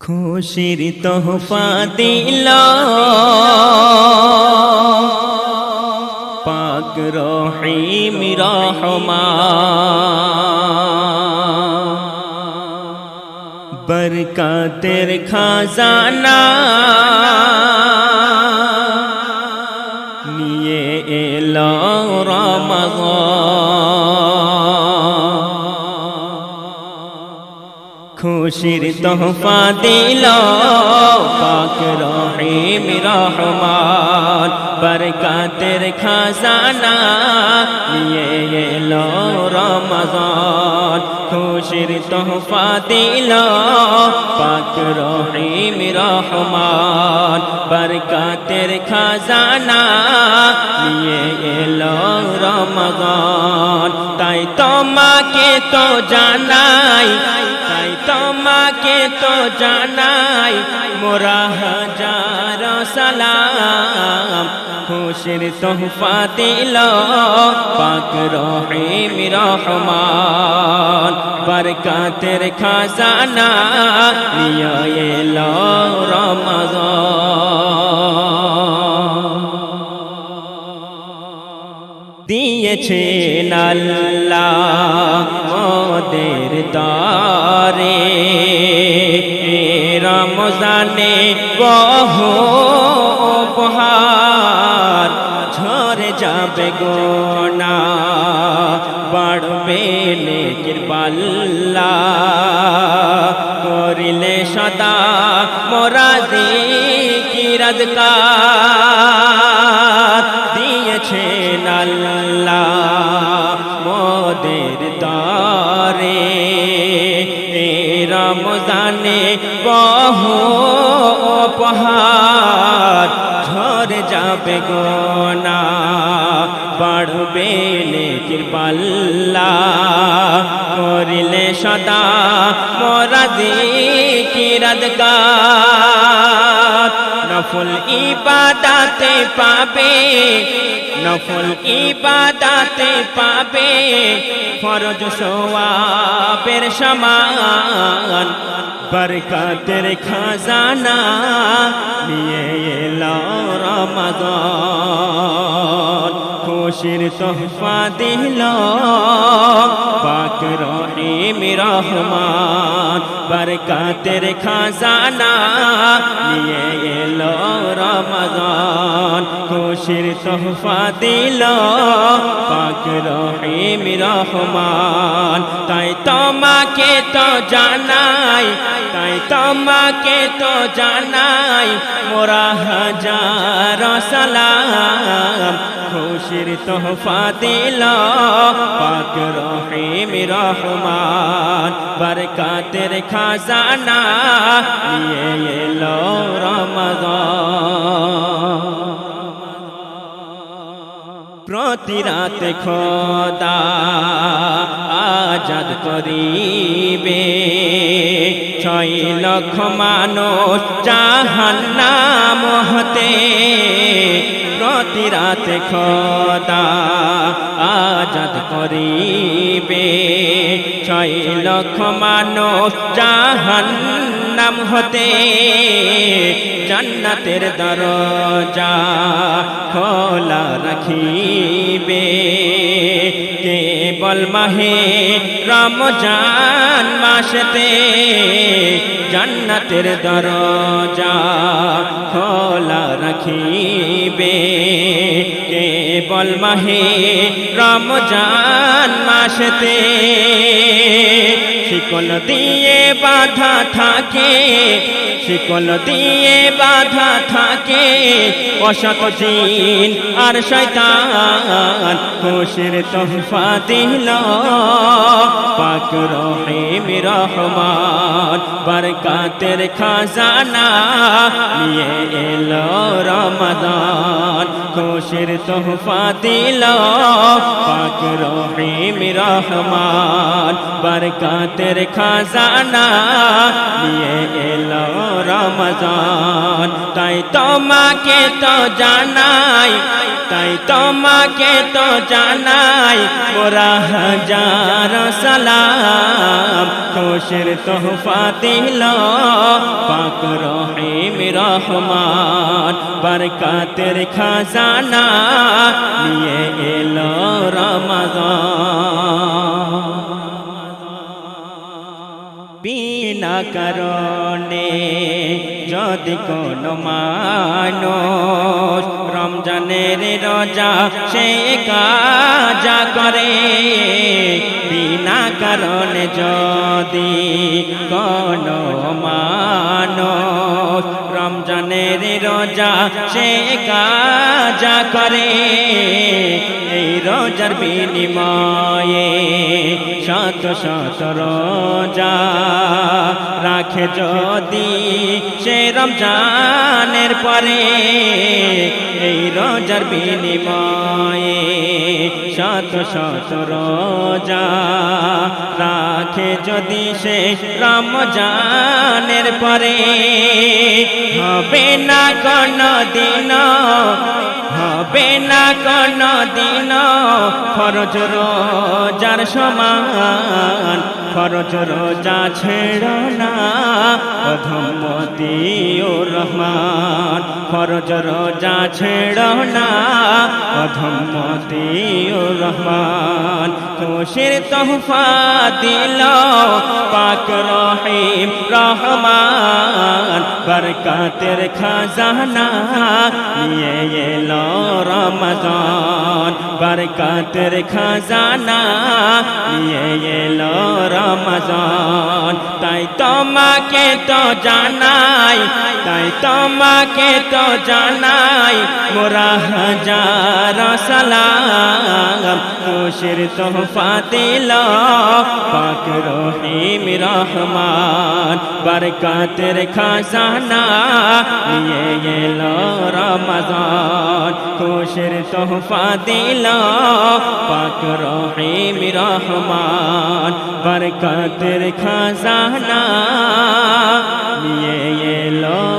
খুশির তোহফা দিল। পাক রহিম রহমান। বরকতের খাজানা। খুশির তোহফা দিল, পাক রহিম রহমান, বরকতের খাজানা নিয়ে এলো রমজান। খুশির তোহফা দিল, পাক রহিম রহমান, বরকতের খাজানা নিয়ে এলো রমজান। তাই তোমাকে তো জানাই তোমাকে তো জানাই, মোরা হাজার সালাম। খুশির তোহফা দিল পাক রহিম রহমান। বরকাতের খাজানা নিয়ে এলো রমজান। দিয়েছেন আল্লাহ মোদের দারে রমজানে বহু উপহার ঝরে যাবে গোনা বাড়বে নেকির পাল্লা, করিলে সদা মোরা কিরদকার দিয়েছেন আল্লাহ যাবে গোনা বাড়বে নেকির পাল্লা। করিলে সদা মোরা কিরদকার নফল ইবাদাতে পাবে, নফল ইবাদাতে পাবে, ফরজ সোয়াবের সমান। বরকতের খাজানা নিয়ে রমাদান খুশির তোহফা দিল। পাক রহিম রহমান বরকতের খাজানা নিয়ে এলো রমাদান খুশির তোহফা দিল, পাক রহিম রহমান। তাই তোমাকে তো জানাই, তাই তোমাকে তো জানাই, মোরা হাজার সালাম। খুশির তোহফা দিল, পাক রহিম রহমান। বরকতের খাজানা নিয়ে এলো রমজান। প্রতি রাত খোদা আজাদ করিবে। ছয় লক্ষ মানুষ জাহান্নাম হতে প্রতি রাত খোদা আজাদ করিবে। ছয় লক্ষ মানুষ জাহান্নাম হতে জান্নাতের দরজা খোলা রাখিবে। কেবল মাহে রমজান মাসতে জান্নাতের দরজা খোলা রাখিবে। কেবল মাহে রমজান মাসতে শিকল দিয়ে বাধা থাকে, শিকল দিয়ে বাধা থাকে। অসত জিন আর শয়তান, খুশির তোহফা দিল। পাক রহিম রহমান, বরকাতের খাজানা নিয়ে এলো রমাদান। খুশির তোহফা দিল। পাক রহিম রহমান, বরকাতের খাজানা নিয়ে এলো রমজান। তাই তোমাকে তো জানাই, তাই তোমাকে তো জানাই, মোরা হাজার সালাম। খুশির তোহফা দিল রহমান বরকাতের খাজানা নিয়ে এলো রমাদান বিনা কারণে যদি কোনো মানুষ রমজানের রোজা সে কাজা করে বিনা কারণে যদি কোনো রমজানের রোজা সে কাজা করে। এই রোজার বিনিময়ে শত শত রোজা রাখে যদি সে রমজানের পরে এই রোজার বিনিময়ে শত শত রোজা রাখে যদি সে রমজানের পরে হবে না কোন দিন হবে না কোন দিন ফরজ রোজার সমান, ফরজ রোজা ছেড় না। অধমতি ও রহমান, ফরজ রোজা ছেড় না। অধমতি রহমান। খুশির তোহফা দিল পাক রহিম রহমান। বরকাতের খাজানা নিয়ে এলো রমজান। বরকাতের খাজানা নিয়ে এলো রমজান। তাই তোমাকে তো জানাই, তাই তোমাকে তো জানাই, মোরা হাজার সালাম, খুশির তোহফা দিল, পাক রহিম রহমান। বরকাতের খাজানা নিয়ে এলো রমজান। খুশির তোহফা দিল পাক রহিম রহমান, বরকতের খাজানা নিয়ে এলো রমজান